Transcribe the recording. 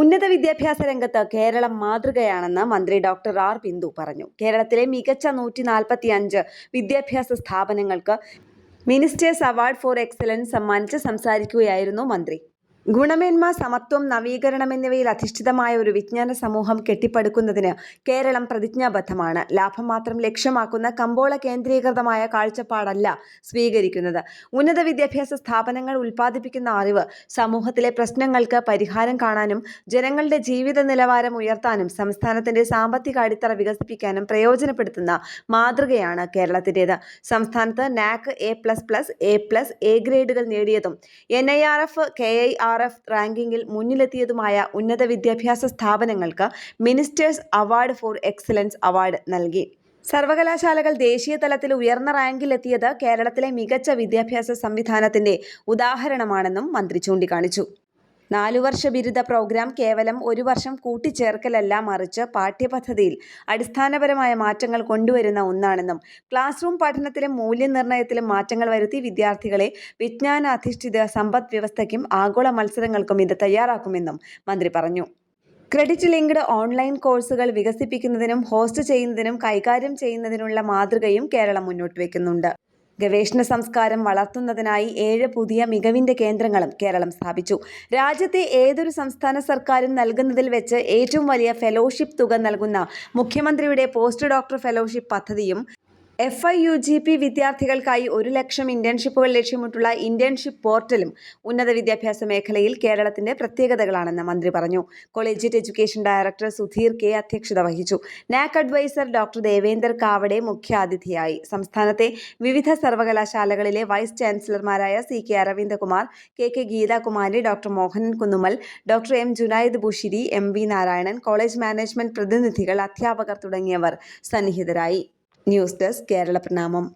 ഉന്നത വിദ്യാഭ്യാസ രംഗത്ത് കേരളം മാതൃകയാണെന്ന് മന്ത്രി ഡോക്ടർ ആർ ബിന്ദു പറഞ്ഞു. കേരളത്തിലെ മികച്ച നൂറ്റി നാൽപ്പത്തി അഞ്ച് വിദ്യാഭ്യാസ സ്ഥാപനങ്ങൾക്ക് മിനിസ്റ്റേഴ്സ് അവാർഡ് ഫോർ എക്സലൻസ് സമ്മാനിച്ച് സംസാരിക്കുകയായിരുന്നു മന്ത്രി. ഗുണമേന്മ സമത്വം നവീകരണം എന്നിവയിൽ അധിഷ്ഠിതമായ ഒരു വിജ്ഞാന സമൂഹം കെട്ടിപ്പടുക്കുന്നതിന് കേരളം പ്രതിജ്ഞാബദ്ധമാണ്. ലാഭം മാത്രം ലക്ഷ്യമാക്കുന്ന കമ്പോള കേന്ദ്രീകൃതമായ കാഴ്ചപ്പാടല്ല സ്വീകരിക്കുന്നത്. ഉന്നത വിദ്യാഭ്യാസ സ്ഥാപനങ്ങൾ ഉൽപ്പാദിപ്പിക്കുന്ന അറിവ് സമൂഹത്തിലെ പ്രശ്നങ്ങൾക്ക് പരിഹാരം കാണാനും ജനങ്ങളുടെ ജീവിത നിലവാരം ഉയർത്താനും സംസ്ഥാനത്തിന്റെ സാമ്പത്തിക അടിത്തറ വികസിപ്പിക്കാനും പ്രയോജനപ്പെടുത്തുന്ന മാതൃകയാണ് കേരളത്തിന്റെത്. സംസ്ഥാനത്ത് NAAC A plus plus A plus A ഗ്രേഡുകൾ നേടിയതും N I R F K I R F റാങ്കിങ്ങിൽ മുന്നിലെത്തിയതുമായ ഉന്നത വിദ്യാഭ്യാസ സ്ഥാപനങ്ങൾക്ക് minister's award for excellence award നൽകി. സർവകലാശാലകൾ ദേശീയ തലത്തിൽ ഉയർന്ന റാങ്കിലെത്തിയത് കേരളത്തിലെ മികച്ച വിദ്യാഭ്യാസ സംവിധാനത്തിന്റെ ഉദാഹരണമാണെന്നും മന്ത്രി ചൂണ്ടിക്കാണിച്ചു. നാലു വർഷ ബിരുദ പ്രോഗ്രാം കേവലം ഒരു വർഷം കൂട്ടിച്ചേർക്കലല്ല മറിച്ച് പാഠ്യപദ്ധതിയിൽ അടിസ്ഥാനപരമായ മാറ്റങ്ങൾ കൊണ്ടുവരുന്ന ഒന്നാണെന്നും ക്ലാസ് റൂം പഠനത്തിലും മൂല്യനിർണയത്തിലും മാറ്റങ്ങൾ വരുത്തി വിദ്യാർത്ഥികളെ വിജ്ഞാനാധിഷ്ഠിത സമ്പദ് വ്യവസ്ഥയ്ക്കും ആഗോള മത്സരങ്ങൾക്കും ഇത് തയ്യാറാക്കുമെന്നും മന്ത്രി പറഞ്ഞു. ക്രെഡിറ്റ് ലിങ്ക്ഡ് ഓൺലൈൻ കോഴ്സുകൾ വികസിപ്പിക്കുന്നതിനും ഹോസ്റ്റ് ചെയ്യുന്നതിനും കൈകാര്യം ചെയ്യുന്നതിനുള്ള മാതൃകയും കേരളം മുന്നോട്ട് വയ്ക്കുന്നുണ്ട് ഗവേഷണ സംസ്കാരം വളർത്തുന്നതിനായി ഏഴ് പുതിയ മികവിന്റെ കേന്ദ്രങ്ങളും കേരളം സ്ഥാപിച്ചു. രാജ്യത്തെ ഏതൊരു സംസ്ഥാന സർക്കാരും നൽകുന്നതിൽ വെച്ച് ഏറ്റവും വലിയ ഫെലോഷിപ്പ് തുക നൽകുന്ന മുഖ്യമന്ത്രിയുടെ പോസ്റ്റ് ഡോക്ടർ ഫെലോഷിപ്പ് പദ്ധതിയും F I U G P വിദ്യാർത്ഥികൾക്കായി ഒരു ലക്ഷം ഇന്റേൺഷിപ്പുകൾ ലക്ഷ്യമിട്ടുള്ള ഇന്റേൺഷിപ്പ് പോർട്ടലും ഉന്നത വിദ്യാഭ്യാസ മേഖലയിൽ കേരളത്തിന്റെ പ്രത്യേകതകളാണെന്ന് മന്ത്രി പറഞ്ഞു. Collegiate education director Sudheer K അധ്യക്ഷത വഹിച്ചു. NAAC adviser doctor Devender Kavade മുഖ്യാതിഥിയായി. സംസ്ഥാനത്തെ വിവിധ സർവകലാശാലകളിലെ vice ചാൻസലർമാരായ C K Aravindakumar K K Geethakumari doctor Mohanan Kunnummal doctor M Junaid Bushiri M V Narayanan college management പ്രതിനിധികൾ അധ്യാപകർ തുടങ്ങിയവർ സന്നിഹിതരായി. ന്യൂസ് ഡെസ്ക് കേരള പ്രണാമം.